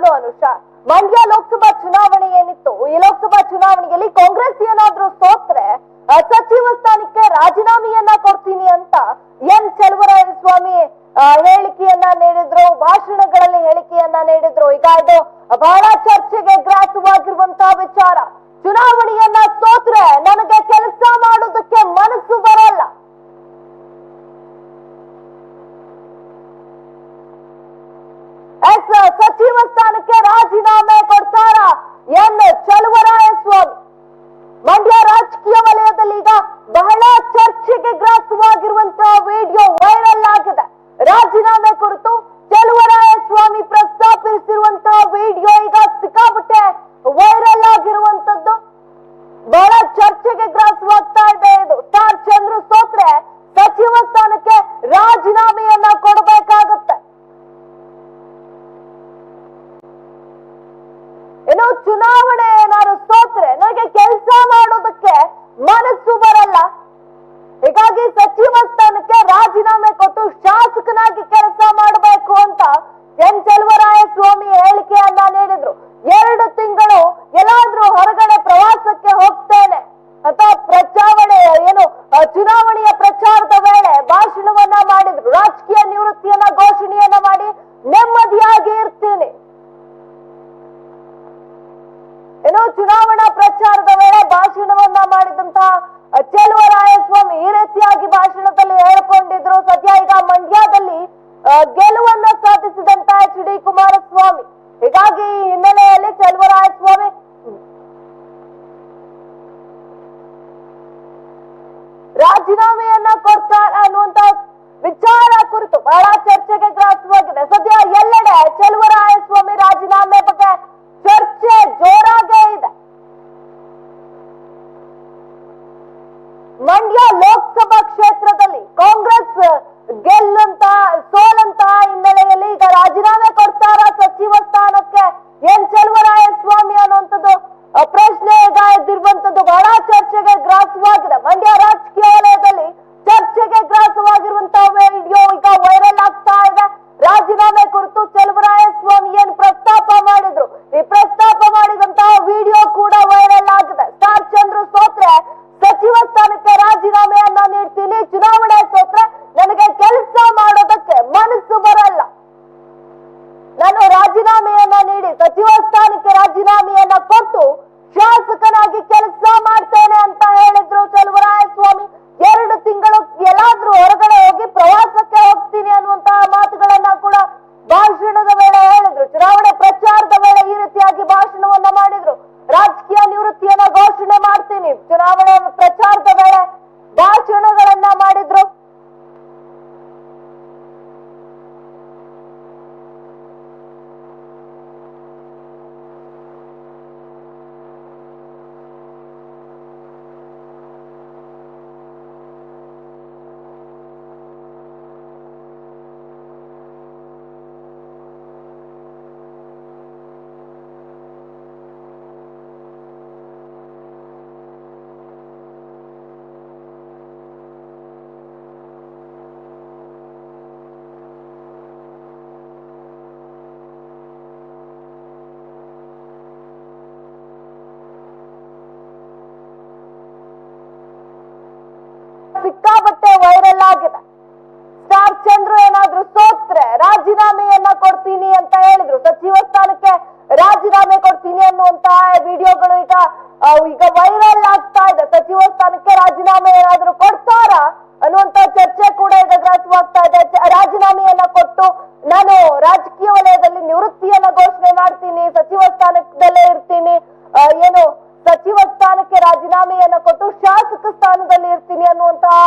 ನಾನು ಅನುಷ. ಮಂಡ್ಯ ಲೋಕಸಭಾ ಚುನಾವಣೆ ಏನಿತ್ತು? ಈ ಲೋಕಸಭಾ ಚುನಾವಣೆಯಲ್ಲಿ ಕಾಂಗ್ರೆಸ್ ಏನಾದ್ರೂ ಸೋತ್ರೆ ಸಚಿವ ಸ್ಥಾನಕ್ಕೆ ರಾಜೀನಾಮೆಯನ್ನ ಕೊಡ್ತೀನಿ ಅಂತ ಎನ್ ಚಲುವರಾಯ ಸ್ವಾಮಿ ಹೇಳಿಕೆಯನ್ನ ನೀಡಿದ್ರು, ಭಾಷಣಗಳಲ್ಲಿ ಹೇಳಿಕೆಯನ್ನ ನೀಡಿದ್ರು. ಈಗ ಇದು ಬಹಳ ಕುಮಾರಸ್ವಾಮಿ. ಹೀಗಾಗಿ ಈ ಹಿನ್ನೆಲೆಯಲ್ಲಿ ಚಲುವರಾಯಸ್ವಾಮಿ ರಾಜೀನಾಮೆಯನ್ನ ಕೊಡ್ತಾರೆ ಅನ್ನುವಂತ ವಿಚಾರ ಕುರಿತು ಬಹಳ ಚರ್ಚೆಗೆ ಗ್ರಾಸವಾಗಿದೆ ಸದ್ಯ ಎಲ್ಲೆಡೆ ಚಲುವರಾಯಸ್ವಾಮಿ ರಾಜೀನಾಮೆ ಬಗ್ಗೆ ಚರ್ಚೆ ಜೋರಾಗೇ ಇದೆ. ಮಂಡ್ಯ ವಿಡಿಯೋಗಳು ಈಗ ಈಗ ವೈರಲ್ ಆಗ್ತಾ ಇದೆ. ಸಚಿವ ಸ್ಥಾನಕ್ಕೆ ರಾಜೀನಾಮೆ ಏನಾದ್ರು ಕೊಡ್ತಾರ? ಅನ್ನುವಂತ ಚರ್ಚೆ ಕೂಡ ಈಗ ಗ್ರಾಸವಾಗ್ತಾ ಇದೆ. ರಾಜೀನಾಮೆಯನ್ನ ಕೊಟ್ಟು ನಾನು ರಾಜಕೀಯ ವಲಯದಲ್ಲಿ ನಿವೃತ್ತಿಯನ್ನ ಘೋಷಣೆ ಮಾಡ್ತೀನಿ, ಸಚಿವ ಸ್ಥಾನದಲ್ಲೇ ಇರ್ತೀನಿ ಏನು ಸಚಿವ ಸ್ಥಾನಕ್ಕೆ ರಾಜೀನಾಮೆಯನ್ನ ಕೊಟ್ಟು ಶಾಸಕ ಸ್ಥಾನದಲ್ಲಿ ಇರ್ತೀನಿ ಅನ್ನುವಂತಹ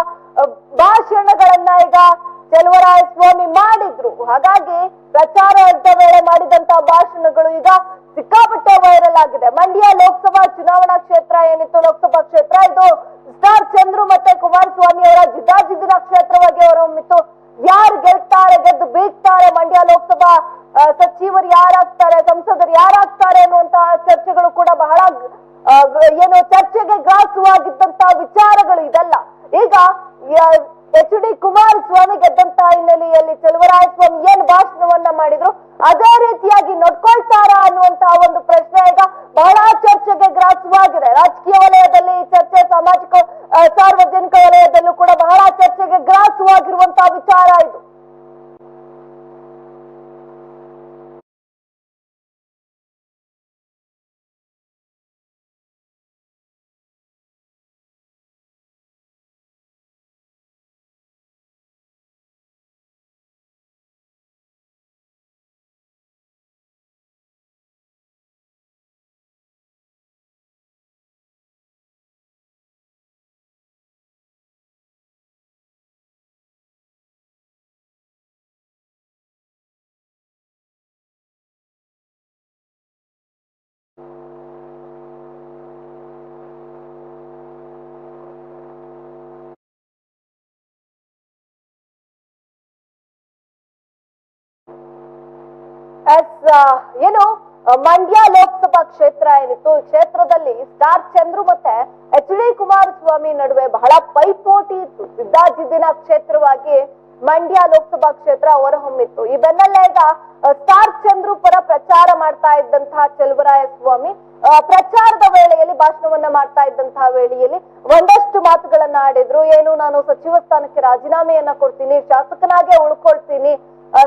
ಎಸ್ ಏನು ಮಂಡ್ಯ ಲೋಕಸಭಾ ಕ್ಷೇತ್ರ ಏನಿತ್ತು ಕ್ಷೇತ್ರದಲ್ಲಿ ಸ್ಟಾರ್ ಚಂದ್ರು ಮತ್ತೆ ಎಚ್ ಡಿ ಕುಮಾರಸ್ವಾಮಿ ನಡುವೆ ಬಹಳ ಪೈಪೋಟಿ ಇತ್ತು. ಸಿದ್ದಾಜಿದ್ದಿನ ಕ್ಷೇತ್ರವಾಗಿ ಮಂಡ್ಯ ಲೋಕಸಭಾ ಕ್ಷೇತ್ರ ಹೊರಹೊಮ್ಮಿತ್ತು. ಈ ಬೆನ್ನಲ್ಲೇ ಈಗ ಸ್ಟಾರ್ ಚಂದ್ರು ಪರ ಪ್ರಚಾರ ಮಾಡ್ತಾ ಇದ್ದಂತಹ ಚೆಲುವರಾಯ ಸ್ವಾಮಿ ಪ್ರಚಾರದ ವೇಳೆಯಲ್ಲಿ ಭಾಷಣವನ್ನ ಮಾಡ್ತಾ ಇದ್ದಂತಹ ವೇಳೆಯಲ್ಲಿ ಒಂದಷ್ಟು ಮಾತುಗಳನ್ನ ಆಡಿದ್ರು. ಏನು, ನಾನು ಸಚಿವ ಸ್ಥಾನಕ್ಕೆ ರಾಜೀನಾಮೆಯನ್ನ ಕೊಡ್ತೀನಿ, ಶಾಸಕನಾಗೆ ಉಳ್ಕೊಳ್ತೀನಿ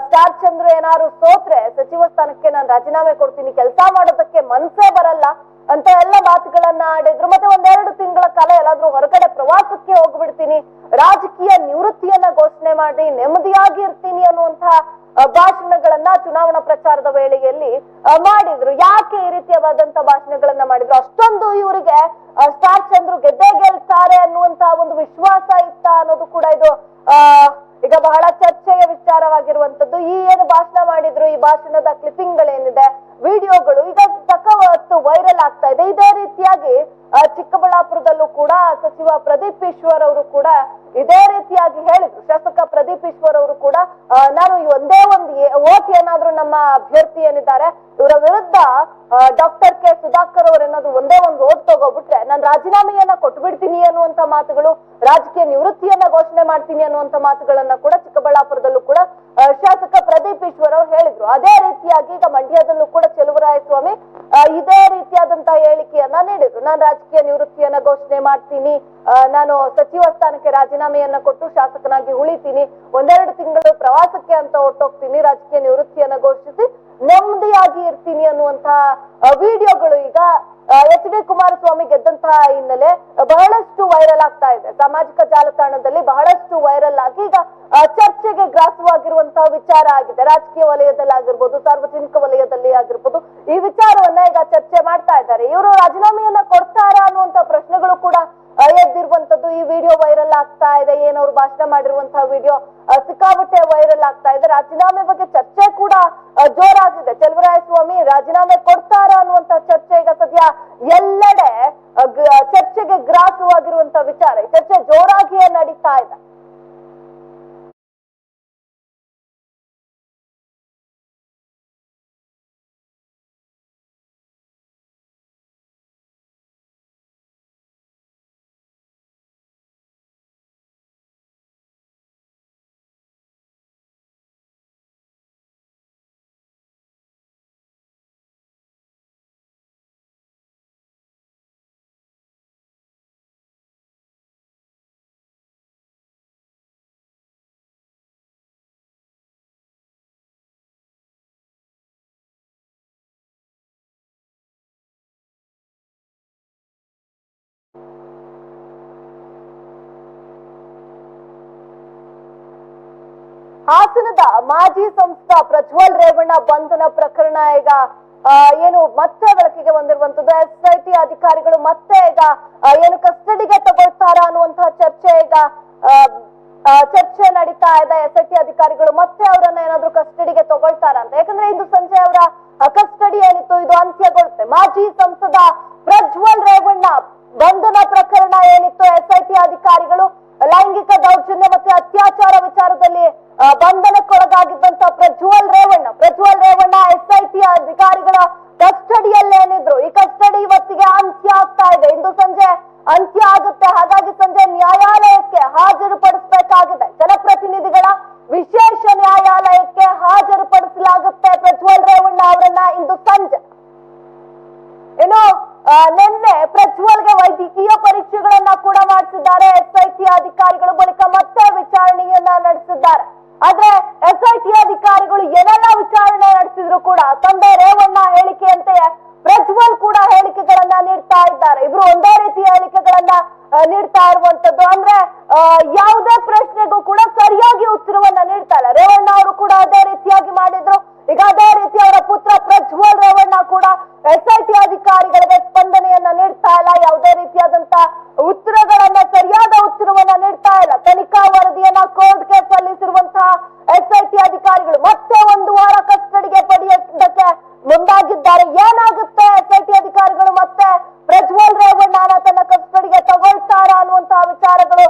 ಸ್ಟಾರ್ ಚಂದ್ರು ಏನಾದ್ರು ಸೋತ್ರೆ, ಸಚಿವ ಸ್ಥಾನಕ್ಕೆ ನಾನು ರಾಜೀನಾಮೆ ಕೊಡ್ತೀನಿ, ಕೆಲಸ ಮಾಡೋದಕ್ಕೆ ಮನ್ಸೇ ಬರಲ್ಲ ಅಂತ ಎಲ್ಲ ಮಾತುಗಳನ್ನ ಆಡಿದ್ರು. ಮತ್ತೆ ಒಂದೆರಡು ತಿಂಗಳ ಕಾಲ ಎಲ್ಲಾದ್ರೂ ಹೊರಗಡೆ ಪ್ರವಾಸಕ್ಕೆ ಹೋಗ್ಬಿಡ್ತೀನಿ, ರಾಜಕೀಯ ನಿವೃತ್ತಿಯನ್ನ ಘೋಷಣೆ ಮಾಡಿ ನೆಮ್ಮದಿಯಾಗಿ ಇರ್ತೀನಿ ಅನ್ನುವಂತಹ ಭಾಷಣಗಳನ್ನ ಚುನಾವಣಾ ಪ್ರಚಾರದ ವೇಳೆಯಲ್ಲಿ ಮಾಡಿದ್ರು. ಯಾಕೆ ಈ ರೀತಿಯವಾದಂತ ಭಾಷಣಗಳನ್ನ ಮಾಡಿದ್ರು? ಅಷ್ಟೊಂದು ಇವರಿಗೆ ಸ್ಟಾರ್ ಚಂದ್ರು ಗೆದ್ದೇ ಗೆಲ್ತಾರೆ ಅನ್ನುವಂತಹ ಒಂದು ವಿಶ್ವಾಸ ಇತ್ತ ಅನ್ನೋದು ಕೂಡ ಇದು ಈಗ ಬಹಳ ಚರ್ಚೆಯ ವಿಚಾರವಾಗಿರುವಂತದ್ದು ಈ ಏನು ಭಾಷಣ ಮಾಡಿದ್ರು, ಈ ಭಾಷಣದ ಕ್ಲಿಪ್ಪಿಂಗ್ ಗಳೇನಿದೆ ವಿಡಿಯೋಗಳು ಈಗ ಸಖವತ್ತು ವೈರಲ್ ಆಗ್ತಾ ಇದೆ. ಇದೇ ರೀತಿಯಾಗಿ ಚಿಕ್ಕಬಳ್ಳಾಪುರದಲ್ಲೂ ಕೂಡ ಸಚಿವ ಪ್ರದೀಪ್ ಈಶ್ವರ್ ಅವರು ಕೂಡ ಇದೇ ರೀತಿಯಾಗಿ ಹೇಳಿದ್ರು. ಶಾಸಕ ಪ್ರದೀಪ್ ಈಶ್ವರ್ ಅವರು ಕೂಡ ನಾನು ಒಂದೇ ಒಂದು ಓಟ್ ಏನಾದ್ರೂ ನಮ್ಮ ಅಭ್ಯರ್ಥಿ ಏನಿದ್ದಾರೆ, ಇವರ ವಿರುದ್ಧ ಡಾಕ್ಟರ್ ಕೆ ಸುಧಾಕರ್ ಅವರು ಏನಾದ್ರು ಒಂದೇ ಒಂದು ಓಟ್ ತಗೋಬಿಟ್ರೆ ನಾನು ರಾಜೀನಾಮೆಯನ್ನ ಕೊಟ್ಬಿಡ್ತೀನಿ ಅನ್ನುವಂತ ಮಾತುಗಳು, ರಾಜಕೀಯ ನಿವೃತ್ತಿಯನ್ನ ಘೋಷಣೆ ಮಾಡ್ತೀನಿ ಅನ್ನುವಂತ ಮಾತುಗಳನ್ನ ಕೂಡ ಚಿಕ್ಕಬಳ್ಳಾಪುರದಲ್ಲೂ ಕೂಡ ಶಾಸಕ ಪ್ರದೀಪ್ ಈಶ್ವರ್ ಅವರು ಹೇಳಿದ್ರು. ಅದೇ ರೀತಿಯಾಗಿ ಈಗ ಮಂಡ್ಯದಲ್ಲೂ ಕೂಡ ಚೆಲುವರಾಯ ಸ್ವಾಮಿ ಇದೇ ರೀತಿಯಾದಂತಹ ಹೇಳಿಕೆಯನ್ನ ನೀಡಿದ್ರು. ನಾನು ರಾಜಕೀಯ ನಿವೃತ್ತಿಯನ್ನ ಘೋಷಣೆ ಮಾಡ್ತೀನಿ. ನಾನು ಸಚಿವ ಸ್ಥಾನಕ್ಕೆ ರಾಜೀನಾಮೆಯನ್ನ ಕೊಟ್ಟು ಶಾಸಕನಾಗಿ ಉಳಿತೀನಿ. ಒಂದೆರಡು ತಿಂಗಳು ಪ್ರವಾಸಕ್ಕೆ ಅಂತ ಹೊರಟೋಗ್ತೀನಿ ರಾಜಕೀಯ ನಿವೃತ್ತಿಯನ್ನ ಘೋಷಿಸಿ ನೆಮ್ಮದಿಯಾಗಿ ಇರ್ತೀನಿ ಅನ್ನುವಂತಹ ವಿಡಿಯೋಗಳು ಈಗ ಎಚ್ ಡಿ ಕುಮಾರಸ್ವಾಮಿ ಗೆದ್ದಂತಹ ಹಿನ್ನೆಲೆ ಬಹಳಷ್ಟು ವೈರಲ್ ಆಗ್ತಾ ಇದೆ. ಸಾಮಾಜಿಕ ಜಾಲತಾಣದಲ್ಲಿ ಬಹಳಷ್ಟು ವೈರಲ್ ಆಗಿ ಈಗ ಚರ್ಚೆಗೆ ಗ್ರಾಸವಾಗಿರುವಂತಹ ವಿಚಾರ ಆಗಿದೆ. ರಾಜಕೀಯ ವಲಯದಲ್ಲಿ ಆಗಿರ್ಬೋದು ಸಾರ್ವಜನಿಕ ವಲಯದಲ್ಲಿ ಆಗಿರ್ಬೋದು. ಈ ವಿಚಾರವನ್ನ ಈಗ ಚರ್ಚೆ ಮಾಡ್ತಾ ಇದ್ದಾರೆ. ಇವರು ರಾಜೀನಾಮೆಯನ್ನ ಕೊಡ್ತಾರಾ ಅನ್ನುವಂತ ಪ್ರಶ್ನೆಗಳು ಕೂಡ ಎದ್ದಿರುವಂತದ್ದು ಈ ವಿಡಿಯೋ ವೈರಲ್ ಆಗ್ತಾ ಇದೆ. ಏನವ್ರು ಭಾಷಣ ಮಾಡಿರುವಂತಹ ವಿಡಿಯೋ ಸಿಕ್ಕಾಬಟ್ಟೆ ವೈರಲ್ ಆಗ್ತಾ ಇದೆ. ರಾಜೀನಾಮೆ ಬಗ್ಗೆ ಚರ್ಚೆ ಕೂಡ ಜೋರಾಗಿದೆ. ಸ್ವಾಮಿ ರಾಜೀನಾಮೆ ಕೊಡ್ತಾರ ಅನ್ನುವಂತ ಚರ್ಚೆ ಈಗ ಸದ್ಯ ಎಲ್ಲೆಡೆ ಚರ್ಚೆಗೆ ಗ್ರಾಸವಾಗಿರುವಂತ ವಿಚಾರ. ಈ ಚರ್ಚೆ ಜೋರಾಗಿಯೇ ನಡೀತಾ ಇದೆ. ಹಾಸನದ ಮಾಜಿ ಸಂಸ್ಥಾ ಪ್ರಜ್ವಲ್ ರೇವಣ್ಣ ಬಂಧನ ಪ್ರಕರಣ ಈಗ ಏನು ಮತ್ತೆ ಬೆಳಕಿಗೆ ಬಂದಿರುವಂತದ್ದು. ಎಸ್ ಐ ಟಿ ಅಧಿಕಾರಿಗಳು ಮತ್ತೆ ಈಗ ಏನು ಕಸ್ಟಡಿಗೆ ತಗೊಳ್ತಾರ ಅನ್ನುವಂತಹ ಚರ್ಚೆ ಈಗ ಚರ್ಚೆ ನಡೀತಾ ಇದೆ. ಎಸ್ ಐ ಟಿ ಅಧಿಕಾರಿಗಳು ಮತ್ತೆ ಅವರನ್ನ ಏನಾದ್ರು ಕಸ್ಟಡಿಗೆ ತಗೊಳ್ತಾರ ಅಂತ. ಯಾಕಂದ್ರೆ ಇಂದು ಸಂಜೆ ಅವರ ಕಸ್ಟಡಿ ಏನಿತ್ತು, ಇದು ಅಂತ್ಯಗೊಳ್ಳುತ್ತೆ. ಮಾಜಿ ಸಂಸದ ಪ್ರಜ್ವಲ್ ರೇವಣ್ಣ ಬಂಧನ ಪ್ರಕರಣ ಏನಿತ್ತು? ಎಸ್ಐಟಿ ಅಧಿಕಾರಿಗಳು ಲೈಂಗಿಕ ದೌರ್ಜನ್ಯ ಮತ್ತೆ ಅತ್ಯಾಚಾರ ವಿಚಾರದಲ್ಲಿ ಬಂಧನಕ್ಕೊಳಗಾಗಿದ್ದಂತ ಪ್ರಜ್ವಲ್ ರೇವಣ್ಣ ಪ್ರಜ್ವಲ್ ರೇವಣ್ಣ ಎಸ್ಐಟಿ ಅಧಿಕಾರಿಗಳ ಕಸ್ಟಡಿಯಲ್ಲಿ ಕಸ್ಟಡಿಯಲ್ಲೇನಿದ್ರು ಈ ಕಸ್ಟಡಿ ಇವತ್ತಿಗೆ ಅಂತ್ಯ ಆಗ್ತಾ ಇದೆ. ಇಂದು ಸಂಜೆ ಅಂತ್ಯ ಆಗುತ್ತೆ. ಹಾಗಾಗಿ ಸಂಜೆ ನ್ಯಾಯಾಲಯಕ್ಕೆ ಹಾಜರುಪಡಿಸಬೇಕಾಗಿದೆ. ಜನಪ್ರತಿನಿಧಿಗಳ ವಿಶೇಷ ನ್ಯಾಯಾಲಯಕ್ಕೆ ಹಾಜರುಪಡಿಸಲಾಗುತ್ತೆ ಪ್ರಜ್ವಲ್ ರೇವಣ್ಣ ಅವರನ್ನ ಇಂದು ಸಂಜೆ ಇನ್ನು ಆ, ನಿನ್ನೆ ಪ್ರಜ್ವಲ್ಗೆ ವೈದ್ಯಕೀಯ ಪರೀಕ್ಷೆಗಳನ್ನ ಕೂಡ ಮಾಡಿಸಿದ್ದಾರೆ ಎಸ್ಐಟಿ ಅಧಿಕಾರಿಗಳು ಬಳಿಕ ಕಾರ್ಯಗಳು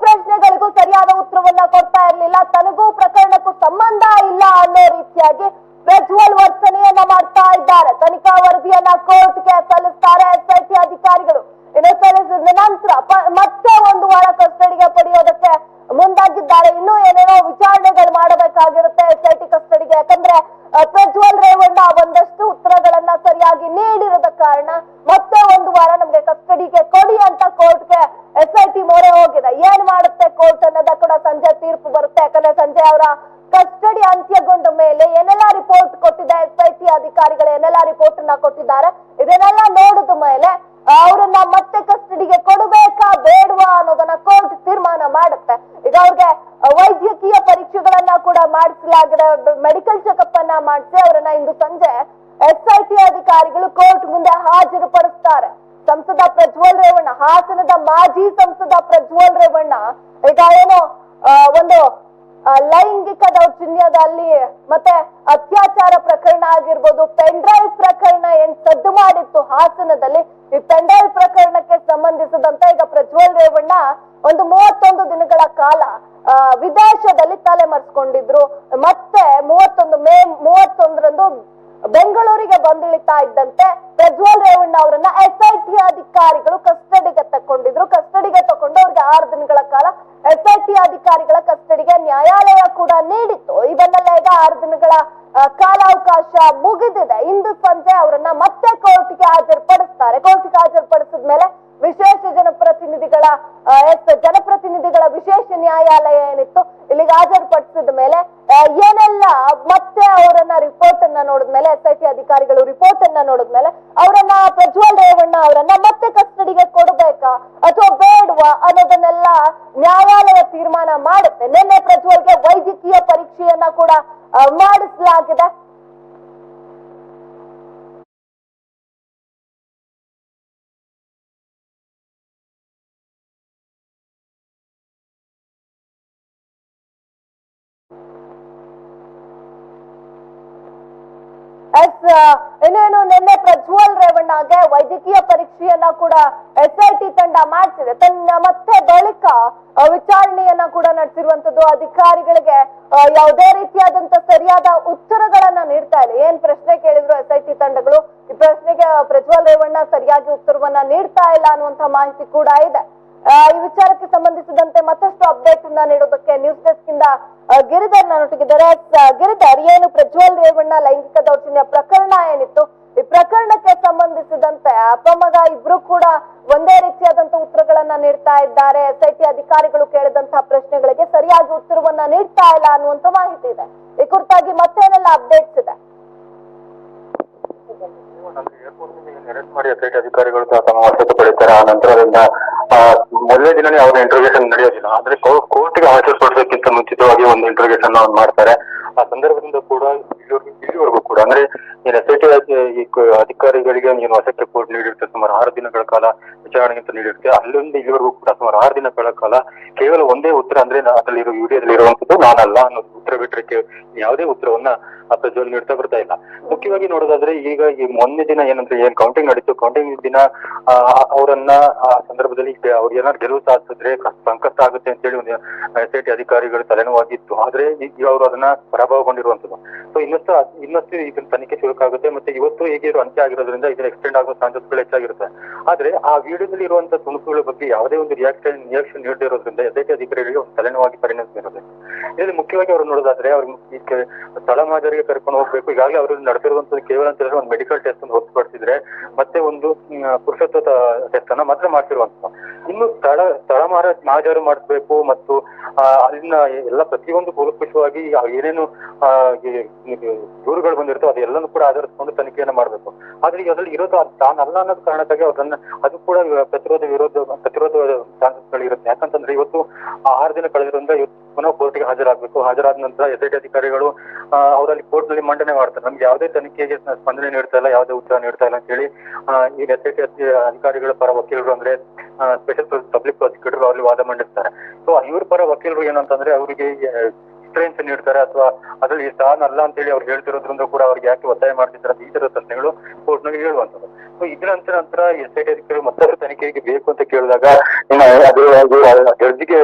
ಪ್ರಶ್ನೆಗಳಿಗೂ ಸರಿಯಾದ ಉತ್ತರವನ್ನ ಕೊಡ್ತಾ ಇರಲಿಲ್ಲ. ತನಗೂ ಪ್ರಕರಣಕ್ಕೂ ಸಂಬಂಧ ಇಲ್ಲ ಅನ್ನೋ ರೀತಿಯಾಗಿ ಪ್ರಜ್ವಲ್ ವರ್ತನೆಯನ್ನ ಮಾಡ್ತಾ ಇದ್ದಾರೆ ತನಿಖಾ ವರದಿಯನ್ನ ಕೋರ್ಟ್ಗೆ ಸಲ್ಲಿಸ್ತಾರೆ ಎಸ್ ಐ ಟಿ ಅಧಿಕಾರಿಗಳು ಇನ್ನು ಸಲ್ಲಿಸಿದ ನಂತರ ಪ- ಮತ್ತೆ ಒಂದು ವಾರ ಕಸ್ಟಡಿಗೆ ಪಡೆಯೋದಕ್ಕೆ ಮುಂದಾಗಿದ್ದಾರೆ ಇನ್ನೂ ಏನೇನೋ ವಿಚಾರಣೆಗಳು ಮಾಡಬೇಕಾಗಿರುತ್ತೆ ಎಸ್ ಐ ಟಿ ಕಸ್ಟಡಿಗೆ ಯಾಕಂದ್ರೆ ಅ, ಪ್ರಜ್ವಲ್ ರೇವಣ್ಣ ಒಂದಷ್ಟು ಉತ್ತರಗಳನ್ನ ಸರಿಯಾಗಿ ನೀಡಿರದ ಕಾರಣ ಮತ್ತೆ ಒಂದು ವಾರ ನಮ್ಗೆ ಕಸ್ಟಡಿಗೆ ಕೊಡಿ ಅಂತ ಕೋರ್ಟ್ಗೆ ಎಸ್ ಐ ಟಿ ಮೊರೆ ಹೋಗಿದೆ ಏನ್ ಮಾಡುತ್ತೆ ಕೋರ್ಟ್ ಅನ್ನೋದ ಕೂಡ ಸಂಜೆ ತೀರ್ಪು ಬರುತ್ತೆ ಯಾಕಂದ್ರೆ ಸಂಜೆ ಅವರ ಕಸ್ಟಡಿ ಅಂತ್ಯಗೊಂಡ ಮೇಲೆ ಏನೆಲ್ಲ ರಿಪೋರ್ಟ್ ಕೊಟ್ಟಿದೆ ಎಸ್ ಐ ಟಿ ಅಧಿಕಾರಿಗಳು ಏನೆಲ್ಲ ರಿಪೋರ್ಟ್ ಅನ್ನ ಕೊಟ್ಟಿದ್ದಾರೆ ಇದನ್ನೆಲ್ಲ ನೋಡಿದ ಮೇಲೆ ಅವರನ್ನ ಮತ್ತೆ ಕಸ್ಟಡಿಗೆ ಕೊಡಬೇಕಾ ಬೇಡವಾ ಅನ್ನೋದನ್ನ ಕೋರ್ಟ್ ತೀರ್ಮಾನ ಮಾಡುತ್ತೆ ಈಗ ಅವ್ರಿಗೆ ಅಹ್, ವೈದ್ಯಕೀಯ ಪರೀಕ್ಷೆಗಳನ್ನ ಕೂಡ ಮಾಡಿಸಲಾಗಿದೆ ಮೆಡಿಕಲ್ ಚೆಕಪ್ ಅನ್ನ ಮಾಡಿಸಿ ಅವರನ್ನ ಇಂದು ಸಂಜೆ ಎಸ್ಐಟಿ ಅಧಿಕಾರಿಗಳು ಕೋರ್ಟ್ ಮುಂದೆ ಹಾಜರುಪಡಿಸ್ತಾರೆ. ಸಂಸದ ಪ್ರಜ್ವಲ್ ರೇವಣ್ಣ, ಹಾಸನದ ಮಾಜಿ ಸಂಸದ ಪ್ರಜ್ವಲ್ ರೇವಣ್ಣ, ಈಗ ಏನು ಒಂದು ಲೈಂಗಿಕ ದೌರ್ಜನ್ಯದಲ್ಲಿ ಮತ್ತೆ ಅತ್ಯಾಚಾರ ಪ್ರಕರಣ ಆಗಿರ್ಬೋದು ಪೆನ್ ಡ್ರೈವ್ ಪ್ರಕರಣ ಏನ್ ಸದ್ದು ಮಾಡಿತ್ತು ಹಾಸನದಲ್ಲಿ, ಈ ಪೆನ್ ಡ್ರೈವ್ ಪ್ರಕರಣಕ್ಕೆ ಸಂಬಂಧಿಸಿದಂತ ಈಗ ಪ್ರಜ್ವಲ್ ರೇವಣ್ಣ ಒಂದು ಮೂವತ್ತೊಂದು ದಿನಗಳ ಕಾಲ ವಿದೇಶದಲ್ಲಿ ವಿದೇಶದಲ್ಲಿ ತಲೆಮರೆಸ್ಕೊಂಡಿದ್ರು. ಮತ್ತೆ ಮೂವತ್ತೊಂದು ಮೇ, ಮೂವತ್ತೊಂದರಂದು ಬೆಂಗಳೂರಿಗೆ ಬಂದಿಳಿತಾ ಇದ್ದಂತೆ ಪ್ರಜ್ವಲ್ ರೇವಣ್ಣ ಅವರನ್ನ ಎಸ್ ಐ ಟಿ ಅಧಿಕಾರಿಗಳು ಕಸ್ಟಡಿಗೆ ತಕೊಂಡಿದ್ರು ಕಸ್ಟಡಿಗೆ ತಕೊಂಡು ಅವ್ರಿಗೆ ಆರು ದಿನಗಳ ಕಾಲ ಎಸ್ ಐ ಟಿ ಅಧಿಕಾರಿಗಳ ಕಸ್ಟಡಿಗೆ ನ್ಯಾಯಾಲಯ ಕೂಡ ನೀಡಿತ್ತು. ಇವನ್ನೆಲ್ಲ ಈಗ ಆರು ದಿನಗಳ ಕಾಲಾವಕಾಶ ಮುಗಿದಿದೆ. ಇಂದು ಸಂಜೆ ಅವರನ್ನ ಮತ್ತೆ ಕೋರ್ಟ್ಗೆ ಹಾಜರುಪಡಿಸ್ತಾರೆ. ಕೋರ್ಟ್ಗೆ ಹಾಜರುಪಡಿಸಿದ ಮೇಲೆ ವಿಶೇಷ ಜನಪ್ರತಿನಿಧಿಗಳ ಎಸ್, ಜನಪ್ರತಿನಿಧಿಗಳ ವಿಶೇಷ ನ್ಯಾಯಾಲಯ ಏನಿತ್ತು, ಇಲ್ಲಿಗೆ ಹಾಜರುಪಡಿಸಿದ ಮೇಲೆ ಏನೆಲ್ಲ ಮತ್ತೆ ಅವರನ್ನ ರಿಪೋರ್ಟ್ ಅನ್ನ ನೋಡಿದ್ಮೇಲೆ ಎಸ್ ಐ ಟಿ ಅಧಿಕಾರಿಗಳು ರಿಪೋರ್ಟ್ ಅನ್ನ ನೋಡಿದ್ಮೇಲೆ, ಅವರನ್ನ ಪ್ರಜ್ವಲ್ ರೇವಣ್ಣ ಅವರನ್ನ ಮತ್ತೆ ಕಸ್ಟಡಿಗೆ ಕೊಡಬೇಕಾ? ಅಥವಾ ಬೇಡವಾ ಅನ್ನೋದನ್ನೆಲ್ಲ ನ್ಯಾಯಾಲಯ ತೀರ್ಮಾನ ಮಾಡುತ್ತೆ. ನಿನ್ನೆ ಪ್ರಜ್ವಲ್ಗೆ ವೈದ್ಯಕೀಯ ಪರೀಕ್ಷೆಯನ್ನ ಕೂಡ ಮಾಡಿಸಲಾಗಿದೆ. ಎಸ್ ಇನ್ನೇನು ನಿನ್ನೆ ಪ್ರಜ್ವಲ್ ರೇವಣ್ಣಗೆ ವೈದ್ಯಕೀಯ ಪರೀಕ್ಷೆಯನ್ನ ಕೂಡ ಎಸ್ ಐ ಟಿ ತಂಡ ಮಾಡ್ತಿದೆ ತನ್ನ ಮತ್ತೆ ಬಳಿಕ ವಿಚಾರಣೆಯನ್ನ ಕೂಡ ನಡೆಸಿರುವಂತದ್ದು ಅಧಿಕಾರಿಗಳಿಗೆ ಯಾವುದೇ ರೀತಿಯಾದಂತ ಸರಿಯಾದ ಉತ್ತರಗಳನ್ನ ನೀಡ್ತಾ ಇಲ್ಲ. ಏನ್ ಪ್ರಶ್ನೆ ಕೇಳಿದ್ರು ಎಸ್ ಐ ಟಿ ತಂಡಗಳು? ಈ ಪ್ರಶ್ನೆಗೆ ಪ್ರಜ್ವಲ್ ರೇವಣ್ಣ ಸರಿಯಾಗಿ ಉತ್ತರವನ್ನ ನೀಡ್ತಾ ಇಲ್ಲ ಅನ್ನುವಂತ ಮಾಹಿತಿ ಕೂಡ ಇದೆ. ಈ ವಿಚಾರಕ್ಕೆ ಸಂಬಂಧಿಸಿದಂತೆ ಮತ್ತಷ್ಟು ಅಪ್ಡೇಟ್ ಅನ್ನ ನೀಡೋದಕ್ಕೆ ನ್ಯೂಸ್ ಡೆಸ್ಕ್ ಇಂದ ಗಿರಿಧರ್ ನನ್ನೊಟ್ಟಿಗಿದ್ದಾರೆ. ಗಿರಿಧರ್, ಏನು ಪ್ರಜ್ವಲ್ ರೇವಣ್ಣ ಲೈಂಗಿಕ ದೌರ್ಜನ್ಯ ಪ್ರಕರಣ ಏನಿತ್ತು? ಈ ಪ್ರಕರಣಕ್ಕೆ ಸಂಬಂಧಿಸಿದಂತೆ ಅಪ್ಪ ಮಗ ಇಬ್ರು ಕೂಡ ಒಂದೇ ರೀತಿಯಾದಂತ ಉತ್ತರಗಳನ್ನ ನೀಡ್ತಾ ಇದ್ದಾರೆ. ಎಸ್ ಐ ಟಿ ಅಧಿಕಾರಿಗಳು ಕೇಳಿದಂತಹ ಪ್ರಶ್ನೆಗಳಿಗೆ ಸರಿಯಾಗಿ ಉತ್ತರವನ್ನ ನೀಡ್ತಾ ಇಲ್ಲ ಅನ್ನುವಂತ ಮಾಹಿತಿ ಇದೆ. ಈ ಕುರಿತಾಗಿ ಮತ್ತೇನೆಲ್ಲ ಅಪ್ಡೇಟ್ಸ್ ಇದೆ? ಮಾಡಿ ಅಧಿಕಾರಿಗಳು ಸಹ ತಮ್ಮ ವಶಕ್ಕೆ ಪಡಿತಾರೆ ಆ ನಂತರದಿಂದ ಮೊದಲೇ ದಿನನೇ ಅವ್ರ ಇಂಟ್ರೋಗೇಷನ್ ನಡೆಯೋದಿಲ್ಲ. ಆದ್ರೆ ಕೋರ್ಟ್ಗೆ ಹಾಜರುಪಡಿಸೋಕ್ಕಿಂತ ಮುಂಚಿತವಾಗಿ ಒಂದು ಇಂಟ್ರೋಗೇಷನ್ ಮಾಡ್ತಾರೆ. ಆ ಸಂದರ್ಭದಿಂದ ಕೂಡ ಇಲ್ಲಿವರೆಗೂ ಕೂಡ, ಅಂದ್ರೆ ನೀನು ಟಿ ಅಧಿಕಾರಿಗಳಿಗೆ ನೀನು ವಶಕ್ಕೆ ಕೋರ್ಟ್ ನೀಡಿರುತ್ತೆ, ಸುಮಾರು ಆರು ದಿನಗಳ ಕಾಲ ವಿಚಾರಣೆಗೆ ಅಂತ ನೀಡಿರುತ್ತೆ. ಅಲ್ಲಿಂದ ಇಲ್ಲಿವರೆಗೂ ಕೂಡ, ಸುಮಾರು ಆರು ದಿನಗಳ ಕಾಲ ಕೇವಲ ಒಂದೇ ಉತ್ತರ, ಅಂದ್ರೆ ಅದ್ರಲ್ಲಿ ಇರೋ ವಿಡಿಯೋದಲ್ಲಿ ಇರುವಂತದ್ದು ನಾನಲ್ಲ ಅನ್ನೋದು ಉತ್ತರ ಬಿಟ್ಟರೆ ಯಾವುದೇ ಉತ್ತರವನ್ನ ಪ್ರಜ್ವಲ್ ನೀಡ್ತಾ ಬರ್ತಾ ಇಲ್ಲ. ಮುಖ್ಯವಾಗಿ ನೋಡೋದಾದ್ರೆ ಈಗ ಈ ಮೊನ್ನೆ ದಿನ ಏನಂದ್ರೆ ಏನ್ ಕೌಂಟಿಂಗ್ ನಡೀತು? ಕೌಂಟಿಂಗ್ ದಿನ ಅವರನ್ನ, ಆ ಸಂದರ್ಭದಲ್ಲಿ ಅವ್ರಿಗೆ ಏನಾದ್ರು ಗೆಲುವು ಸಾಧಿಸಿದ್ರೆ ಕಷ್ಟ- ಸಂಕಷ್ಟ ಆಗುತ್ತೆ ಅಂತೇಳಿ ಒಂದು ಎಸ್ ಐ ಟಿ ಅಧಿಕಾರಿಗಳು ತಲೆನೋವಾಗಿತ್ತು. ಆದ್ರೆ ಈಗ ಅವರು ಅದನ್ನ ಪರಾಭವಗೊಂಡಿರುವಂತದ್ದು. ಸೊ ಇನ್ನಷ್ಟು ಇನ್ನಷ್ಟು ಇದನ್ನ ತನಿಖೆ ಆಗುತ್ತೆ ಮತ್ತೆ ಇವತ್ತು ಹೇಗಿರೋ ಅಂತ್ಯ ಆಗಿರೋದ್ರಿಂದ ಇದನ್ನ ಎಕ್ಸ್ಟೆಂಡ್ ಆಗೋ ಚಾನ್ಸಸ್ಗಳು ಹೆಚ್ಚಾಗಿರುತ್ತೆ ಆದ್ರೆ ಆ ವಿಡಿಯೋದಲ್ಲಿ ಇರುವಂತ ತುಣುಕುಗಳ ಬಗ್ಗೆ ಯಾವುದೇ ಒಂದು ರಿಯಾಕ್ಷನ್ ರಿಯಾಕ್ಷನ್ ನೀಡದೇ ಇರೋದ್ರಿಂದ ಎಸ್ ಐ ಟಿ ಅಧಿಕಾರಿಗಳಿಗೆ ಒಂದು ತಲೆನೋವಾಗಿ ಪರಿಣಮಿಸಿರೋದು ಇದರಲ್ಲಿ ಮುಖ್ಯವಾಗಿ ಅವರು ನೋಡೋದಾದ್ರೆ ಅವ್ರಿಗೆ ಈ ಕೆ- ಮಾದರಿಗೆ ಕರ್ಕೊಂಡು ಹೋಗ್ಬೇಕು. ಈಗಾಗಲೇ ಅವರು ನಡೆದಿರುವಂತ ಕೇವಲ ಅಂತ ಹೇಳಿದ್ರೆ ಒಂದು ಮೆಡಿಕಲ್ ಟೆಸ್ಟ್ ಅನ್ನು ಹೊರತುಪಡಿಸಿದ್ರೆ ಮತ್ತೆ ಒಂದು ಪುರುಷತ್ವ ಟೆಸ್ಟ್ ಅನ್ನ ಮಾತ್ರ ಮಾಡ್ತಿರುವಂತ ಇನ್ನು ಸ್ಥಳ ಸ್ಥಳ ಮಾರ ಮಹಾಜರು ಮಾಡಿಸ್ಬೇಕು ಮತ್ತು ಅಲ್ಲಿನ ಎಲ್ಲ ಪ್ರತಿಯೊಂದು ಆ, ಏನೇನು ದೂರುಗಳು ಬಂದಿರ್ತವೆ ಅದೆಲ್ಲನೂ ಕೂಡ ಆಧರಿಸಿಕೊಂಡು ತನಿಖೆಯನ್ನ ಮಾಡಬೇಕು. ಆದ್ರೆ ಅದ್ರಲ್ಲಿ ಇರೋದು ತಾನಲ್ಲ ಅನ್ನೋದು ಕಾರಣಕ್ಕಾಗಿ ಅದನ್ನ ಅದು ಕೂಡ ಪ್ರತಿರೋಧ ವಿರೋಧ, ಪ್ರತಿರೋಧ ಚಾನ್ಸಸ್ಗಳು ಇರುತ್ತೆ ಯಾಕಂತಂದ್ರೆ ಇವತ್ತು ಆರು ದಿನ ಕಳೆದ್ರಿಂದ ಇವತ್ತು ಪುನಃ ಕೋರ್ಟ್ಗೆ ಹಾಜರಾಗಬೇಕು. ಹಾಜರಾದ ನಂತರ ಎಸ್ ಐ ಟಿ ಅಧಿಕಾರಿಗಳು ಅವರಲ್ಲಿ ಕೋರ್ಟ್ನಲ್ಲಿ ಮಂಡನೆ ಮಾಡ್ತಾರೆ. ನಮ್ಗೆ ಯಾವುದೇ ತನಿಖೆಗೆ ಸ್ಪಂದನೆ ನೀಡ್ತಾ ಇಲ್ಲ, ಯಾವುದೇ ಉತ್ತರ ನೀಡ್ತಾ ಇಲ್ಲ ಅಂತ ಹೇಳಿ ಐ ಟಿ ಅಧಿಕಾರಿಗಳ ಪರ ವಕೀಲರು ಅಂದ್ರೆ ಸ್ಪೆಷಲ್ ಪಬ್ಲಿಕ್ ಪ್ರಾಸಿಕ್ಯೂಟರ್ ಅವರಲ್ಲಿ ವಾದ ಮಂಡಿಸ್ತಾರೆ. ಸೊ ಇವ್ರ ಪರ ವಕೀಲರು ಏನಂತಂದ್ರೆ, ಅವರಿಗೆ ಇನ್ಸೂರೆನ್ಸ್ ನೀಡ್ತಾರೆ ಅಥವಾ ಅದ್ರಲ್ಲಿ ಸ್ಥಾನ ಅಲ್ಲ ಅಂತ ಹೇಳಿ ಅವ್ರು ಹೇಳ್ತಿರೋದ್ರಿಂದ ಕೂಡ ಅವ್ರಿಗೆ ಯಾಕೆ ಒತ್ತಾಯ ಮಾಡ್ತಿದ್ದಾರೆ ಅಂತ ಈ ತರದ ಪ್ರಶ್ನೆಗಳು ಕೋರ್ಟ್ನಲ್ಲಿ ಹೇಳುವಂತದ್ದು ಸೊ ಇದ್ರ ನಂತರ ಎಸ್ ಐ ಅಧಿಕಾರಿ ಮತ್ತಷ್ಟು ತನಿಖೆಗೆ ಬೇಕು ಅಂತ ಕೇಳಿದಾಗ ಇನ್ನ ಅದು ಜಡ್ಜಿಗೆ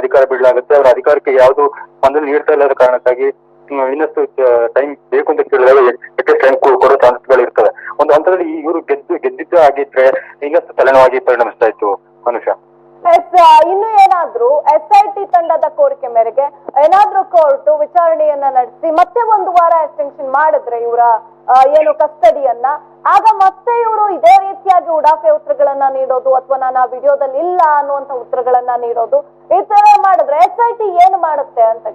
ಅಧಿಕಾರ ಬಿಡಲಾಗುತ್ತೆ. ಅವರ ಅಧಿಕಾರಕ್ಕೆ ಯಾವುದು ಸ್ಪಂದನೆ ನೀಡ್ತಾ ಇಲ್ಲದ ಕಾರಣಕ್ಕಾಗಿ ಇನ್ನು ಇನ್ನಷ್ಟು ಟೈಮ್ ಬೇಕು ಅಂತ ಕೇಳಿದಾಗ ಹೆಚ್ಚು ಟೈಮ್ ಕೊಡೋ ಚಾನ್ಸ್ಗಳು ಇರ್ತವೆ. ಒಂದು ಹಂತದಲ್ಲಿ ಇವರು ಗೆದ್ದು, ಗೆದ್ದಿದ್ದು ಆಗಿದ್ರೆ ಇನ್ನಷ್ಟು ತಲೆನೋವಾಗಿ ಪರಿಣಮಿಸ್ತಾ ಇತ್ತು ಮನುಷ್ಯ. ಎಸ್ ಇನ್ನು ಏನಾದ್ರೂ ಎಸ್ ಐ ಟಿ ತಂಡದ ಕೋರಿಕೆ ಮೇರೆಗೆ ಏನಾದ್ರೂ ಕೋರ್ಟ್ ವಿಚಾರಣೆಯನ್ನ ನಡೆಸಿ ಮತ್ತೆ ಒಂದು ವಾರ ಎಕ್ಸ್ಟೆನ್ಷನ್ ಮಾಡಿದ್ರೆ ಇವರ ಏನು ಕಸ್ಟಡಿಯನ್ನ, ಆಗ ಮತ್ತೆ ಇವರು ಇದೇ ರೀತಿಯಾಗಿ ಉಡಾಫೆ ಉತ್ತರಗಳನ್ನ ನೀಡೋದು ಅಥವಾ ನಾನು ಆ ವಿಡಿಯೋದಲ್ಲಿ ಇಲ್ಲ ಅನ್ನುವಂತ ಉತ್ತರಗಳನ್ನ ನೀಡೋದು ಈ ತರ ಮಾಡಿದ್ರೆ ಎಸ್ ಐ ಟಿ ಏನು ಮಾಡುತ್ತೆ ಅಂತ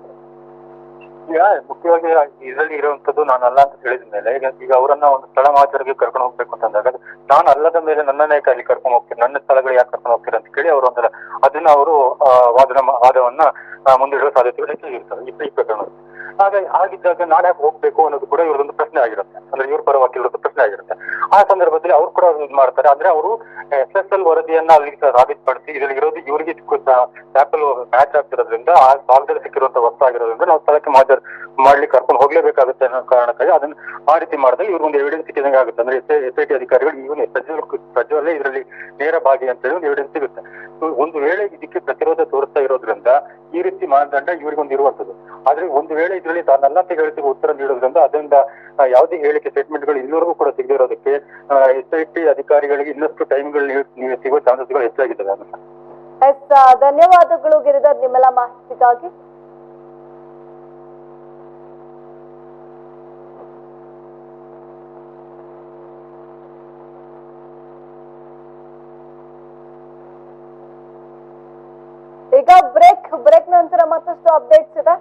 ಈಗ ಮುಖ್ಯವಾಗಿ ಇದರಲ್ಲಿ ಇರುವಂತದ್ದು ನಾನು ಅಲ್ಲ ಅಂತ ಹೇಳಿದ ಮೇಲೆ ಈಗ ಈಗ ಅವರನ್ನ ಒಂದು ಸ್ಥಳ ಮಾದರಿಗೆ ಕರ್ಕೊಂಡು ಹೋಗ್ಬೇಕು ಅಂತಂದಾಗ, ನಾನು ಅಲ್ಲದ ಮೇಲೆ ನನ್ನನ್ನೇ ಅಲ್ಲಿ ಕರ್ಕೊಂಡು ಹೋಗ್ತೀನಿ, ನನ್ನ ಸ್ಥಳಗಳು ಯಾಕೆ ಕರ್ಕೊಂಡು ಹೋಗ್ತೀರ ಅಂತ ಕೇಳಿ ಅವರು ಒಂದಲ್ಲ ಅದನ್ನ ಅವರು ವಾದನ ವಾದವನ್ನ ಮುಂದಿಡುವ ಸಾಧ್ಯತೆಗಳು ಹೆಚ್ಚಿಗೆ ಇರ್ತವೆ. ಈ ಪ್ರಕರಣದಲ್ಲಿ ಹಾಗಾಗಿ ಆಗಿದ್ದಾಗ ನಾನು ಯಾಕೆ ಹೋಗ್ಬೇಕು ಅನ್ನೋದು ಕೂಡ ಇವ್ರದೊಂದು ಪ್ರಶ್ನೆ ಆಗಿರುತ್ತೆ. ಅಂದ್ರೆ ಇವ್ರ ಪರ ವಕೀಲರದ್ದು ಪ್ರಶ್ನೆ ಆಗಿರುತ್ತೆ. ಆ ಸಂದರ್ಭದಲ್ಲಿ ಅವ್ರು ಕೂಡ ಇದು ಮಾಡ್ತಾರೆ. ಅಂದ್ರೆ ಅವರು ಎಸ್ ಎಸ್ ಎಲ್ ವರದಿಯನ್ನ ಅಲ್ಲಿ ಸಾಬೀತುಪಡಿಸಿ ಇದ್ರಲ್ಲಿ ಇರೋದು ಇವರಿಗೆ ಸ್ಯಾಪಲ್ ಮ್ಯಾಚ್ ಆಗ್ತಿರೋದ್ರಿಂದ, ಆ ಭಾಗದಲ್ಲಿ ಸಿಕ್ಕಿರುವಂತ ವಸ್ತು ಆಗಿರೋದ್ರಿಂದ ನಾವು ಸ್ಥಳಕ್ಕೆ ಮಾಜರ್ ಮಾಡ್ಲಿಕ್ಕೆ ಕರ್ಕೊಂಡು ಹೋಗ್ಲೇಬೇಕಾಗುತ್ತೆ ಅನ್ನೋ ಕಾರಣಕ್ಕಾಗಿ ಅದನ್ನ ಆ ರೀತಿ ಮಾಡಿದ್ರೆ ಇವ್ರ ಒಂದು ಎವಿಡೆನ್ಸ್ ಸಿಕ್ಕಿದಂಗೆ ಆಗುತ್ತೆ. ಅಂದ್ರೆ ಎಸ್ ಐ ಟಿ ಅಧಿಕಾರಿಗಳು ಇವನು ಪ್ರಜ್ವಲ್ ಪ್ರಜ್ವಲ್ಲೇ ಇದರಲ್ಲಿ ನೇರ ಭಾಗಿ ಅಂತ ಹೇಳಿ ಒಂದು ಎವಿಡೆನ್ಸ್ ಸಿಗುತ್ತೆ. ಒಂದು ವೇಳೆ ಇದಕ್ಕೆ ಪ್ರತಿರೋಧ ತೋರಿಸ್ತಾ ಇರೋದ್ರಿಂದ ಈ ರೀತಿ ಮಾನದಂಡ ಇವರಿಗೊಂದು ಇರುವಂತದ್ದು ಆದ್ರೆ ಒಂದು ವೇಳೆ ಇದರಲ್ಲಿ ತಾನಲ್ಲ ಅಂತ ಹೇಳಿಕೆಗೆ ಉತ್ತರ ನೀಡೋದ್ರಿಂದ ಅದರಿಂದ ಯಾವುದೇ ಹೇಳಿಕೆ ಸ್ಟೇಟ್ಮೆಂಟ್ಗಳು ಇನ್ನೂರಿಗೂ ಕೂಡ ಸಿಗದಿರೋದಕ್ಕೆ ಎಸ್ ಐ ಟಿ ಅಧಿಕಾರಿಗಳಿಗೆ ಇನ್ನಷ್ಟು ಟೈಮ್ಗಳು ಸಿಗೋ ಚಾನ್ಸಸ್ಗಳು ಹೆಚ್ಚಾಗಿದ್ದಾವೆ ಎಸ್ ಧನ್ಯವಾದಗಳು ಗಿರಿಧರ್, ನಿಮ್ಮೆಲ್ಲ ಮಾಹಿತಿಗಾಗಿ. ಈಗ ಬ್ರೇಕ್ ಬ್ರೇಕ್ ನಂತರ ಮತ್ತಷ್ಟು ಅಪ್ಡೇಟ್ಸ್ ಇದೆ.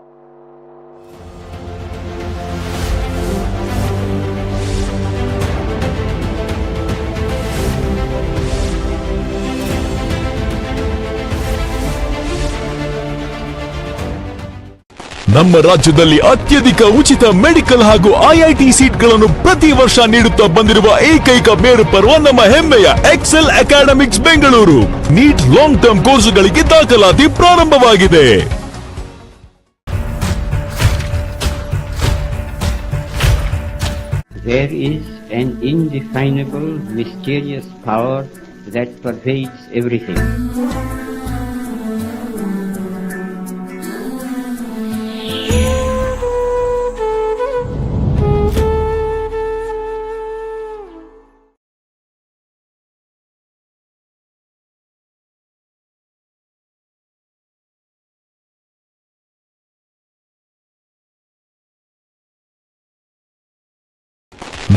ನಮ್ಮ ರಾಜ್ಯದಲ್ಲಿ ಅತ್ಯಧಿಕ ಉಚಿತ ಮೆಡಿಕಲ್ ಹಾಗೂ ಐಐಟಿ ಸೀಟ್ಗಳನ್ನು ಪ್ರತಿ ವರ್ಷ ನೀಡುತ್ತಾ ಬಂದಿರುವ ಏಕೈಕ ಮೇರು ಪರ್ವ ನಮ್ಮ ಹೆಮ್ಮೆಯ Excel academics Bengaluru NEET long term ಕೋರ್ಸುಗಳಿಗೆ ದಾಖಲಾತಿ ಪ್ರಾರಂಭವಾಗಿದೆ There is an indefinable, mysterious power that pervades everything.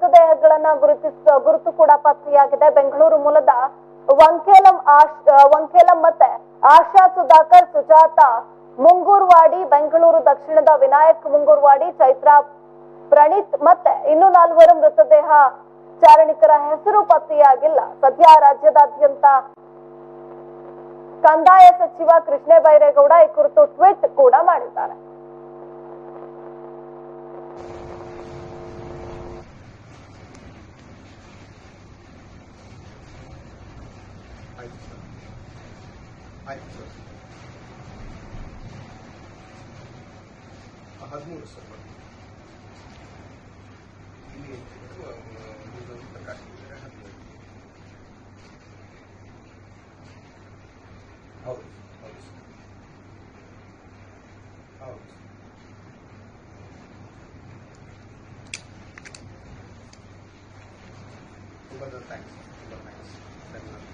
ಮೃತದೇಹಗಳನ್ನ ಗುರುತಿಸ, ಗುರುತು ಕೂಡ ಪತ್ತೆಯಾಗಿದೆ. ಬೆಂಗಳೂರು ಮೂಲದ ವಂಕೇಲಂ ಆಶ್, ವಂಕೇಲಂ ಮತ್ತೆ ಆಶಾ ಸುಧಾಕರ್ ಸುಜಾತ ಮುಂಗೂರ್ವಾಡಿ, ಬೆಂಗಳೂರು ದಕ್ಷಿಣದ ವಿನಾಯಕ್ ಮುಂಗೂರ್ವಾಡಿ, ಚೈತ್ರ ಪ್ರಣೀತ್ ಮತ್ತೆ ಇನ್ನು ನಾಲ್ವರು ಮೃತದೇಹ ಚಾರಣಿಕರ ಹೆಸರು ಪತ್ತೆಯಾಗಿಲ್ಲ. ಸದ್ಯ ರಾಜ್ಯದಾದ್ಯಂತ ಕಂದಾಯ ಸಚಿವ ಕೃಷ್ಣ ಬೈರೇಗೌಡ ಈ ಕುರಿತು ಟ್ವೀಟ್ ಕೂಡ ಮಾಡಿದ್ದಾರೆ ಆಯ್ತು ಸರ್ ಆಯ್ತು ಸರ್ ಹದಿಮೂರು ಸರ್ ಇಲ್ಲಿ ಇದೊಂದು ಪ್ರಕಾಶ್ ಇದ್ದಾರೆ ಹದಿಮೂರು ಹೌದು ಹೌದು ಸರ್ ಹೌದು ಸರ್ ತುಂಬ ಥ್ಯಾಂಕ್ಸ್ ತುಂಬ ಥ್ಯಾಂಕ್ಸ್ ಧನ್ಯವಾದ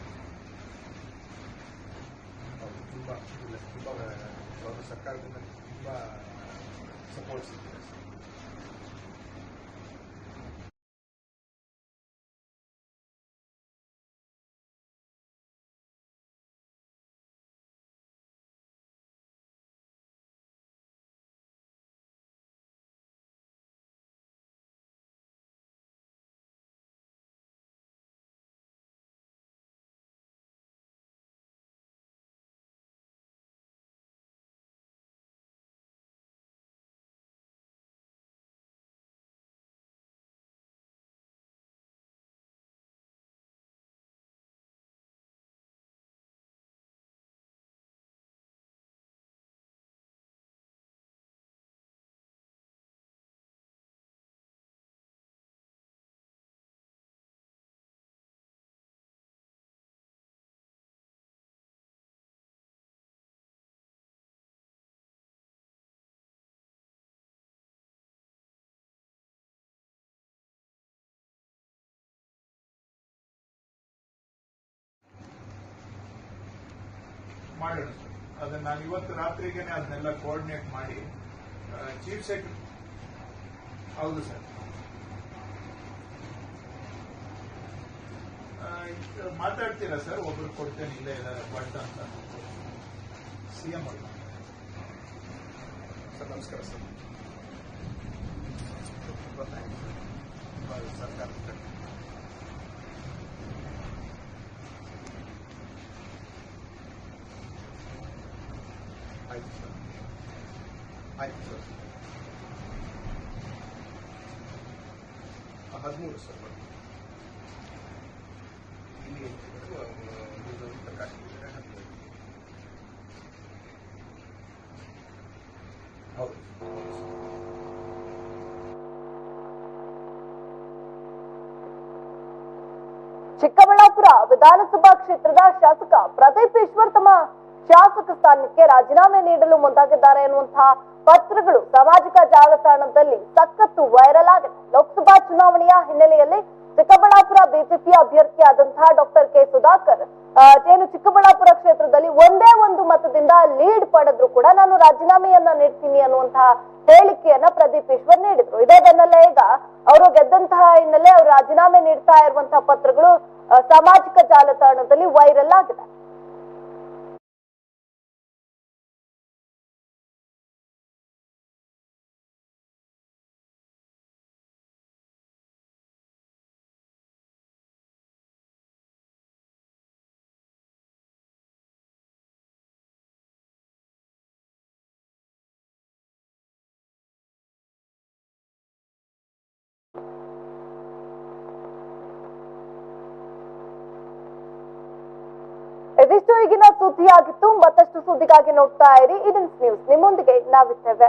ಹೌದು ತುಂಬ ಇಲ್ಲ ತುಂಬ ಅವರ ಸರ್ಕಾರದಿಂದ ತುಂಬ ಸಪೋರ್ಟ್ ಸಿಗ್ತಿದೆ ಸರ್ ಮಾಡೋಣ ಅದನ್ನ ನಾನು ಇವತ್ತು ರಾತ್ರಿಗೇನೆ ಅದನ್ನೆಲ್ಲ ಕೋಆರ್ಡಿನೇಟ್ ಮಾಡಿ ಚೀಫ್ ಸೆಕ್ರೆಟರಿ ಹೌದು ಸರ್. ಮಾತಾಡ್ತೀರಾ ಸರ್? ಒಬ್ರು ಕೊಡ್ತೇನೆ, ಇಲ್ಲೇ ಇದ್ದಾರೆ ಭಟ್ ಅಂತ. ಸಿ ಎಂ ಅವ್ರು. ಸರ್, ನಮಸ್ಕಾರ ಸರ್. ತುಂಬ ಥ್ಯಾಂಕ್ಸ್ ಸರ್ ತುಂಬ ಸರ್ಕಾರದ ಆಯ್ತು ಸರ್ ಆಯ್ತು ಸರ್ ಹದಿಮೂರು ಸರ್ ಇಲ್ಲಿ ಇದೊಂದು ಪ್ರಕಾಶ್ ಇದ್ದಾರೆ ಹದಿಮೂರು ಹೌದು ಹೌದು ಸರ್ ಚಿಕ್ಕಬಳ್ಳಾಪುರ ವಿಧಾನಸಭಾ ಕ್ಷೇತ್ರದ ಶಾಸಕ ಪ್ರದೀಪ್ ಈಶ್ವರ್ ತಮ್ಮ ಶಾಸಕ ಸ್ಥಾನಕ್ಕೆ ರಾಜೀನಾಮೆ ನೀಡಲು ಮುಂದಾಗಿದ್ದಾರೆ ಎನ್ನುವಂತಹ ಪತ್ರಗಳು ಸಾಮಾಜಿಕ ಜಾಲತಾಣದಲ್ಲಿ ಸಖತ್ತು ವೈರಲ್ ಆಗಿದೆ. ಲೋಕಸಭಾ ಚುನಾವಣೆಯ ಹಿನ್ನೆಲೆಯಲ್ಲಿ ಚಿಕ್ಕಬಳ್ಳಾಪುರ ಬಿಜೆಪಿ ಅಭ್ಯರ್ಥಿಯಾದಂತಹ ಡಾಕ್ಟರ್ ಕೆ ಸುಧಾಕರ್ ಏನು ಚಿಕ್ಕಬಳ್ಳಾಪುರ ಕ್ಷೇತ್ರದಲ್ಲಿ ಒಂದೇ ಒಂದು ಮತದಿಂದ ಲೀಡ್ ಪಡೆದ್ರು ಕೂಡ ನಾನು ರಾಜೀನಾಮೆಯನ್ನ ನೀಡ್ತೀನಿ ಅನ್ನುವಂತಹ ಹೇಳಿಕೆಯನ್ನ ಪ್ರದೀಪ್ ಈಶ್ವರ್ ನೀಡಿದ್ರು. ಇದೇ ಬೆನ್ನಲ್ಲೇ ಈಗ ಅವರು ಗೆದ್ದಂತಹ ಹಿನ್ನೆಲೆ ಅವರು ರಾಜೀನಾಮೆ ನೀಡ್ತಾ ಇರುವಂತಹ ಪತ್ರಗಳು ಸಾಮಾಜಿಕ ಜಾಲತಾಣದಲ್ಲಿ ವೈರಲ್ ಆಗಿದೆ ಇದಿಷ್ಟು ಈಗಿನ ಸುದ್ದಿಯಾಗಿತ್ತು. ಮತ್ತಷ್ಟು ಸುದ್ದಿಗಾಗಿ ನೋಡ್ತಾ ಇರಿ. ಇದನ್ಸ್ ನ್ಯೂಸ್ ನಿಮ್ಮೊಂದಿಗೆ ನಾವಿದ್ದೇವೆ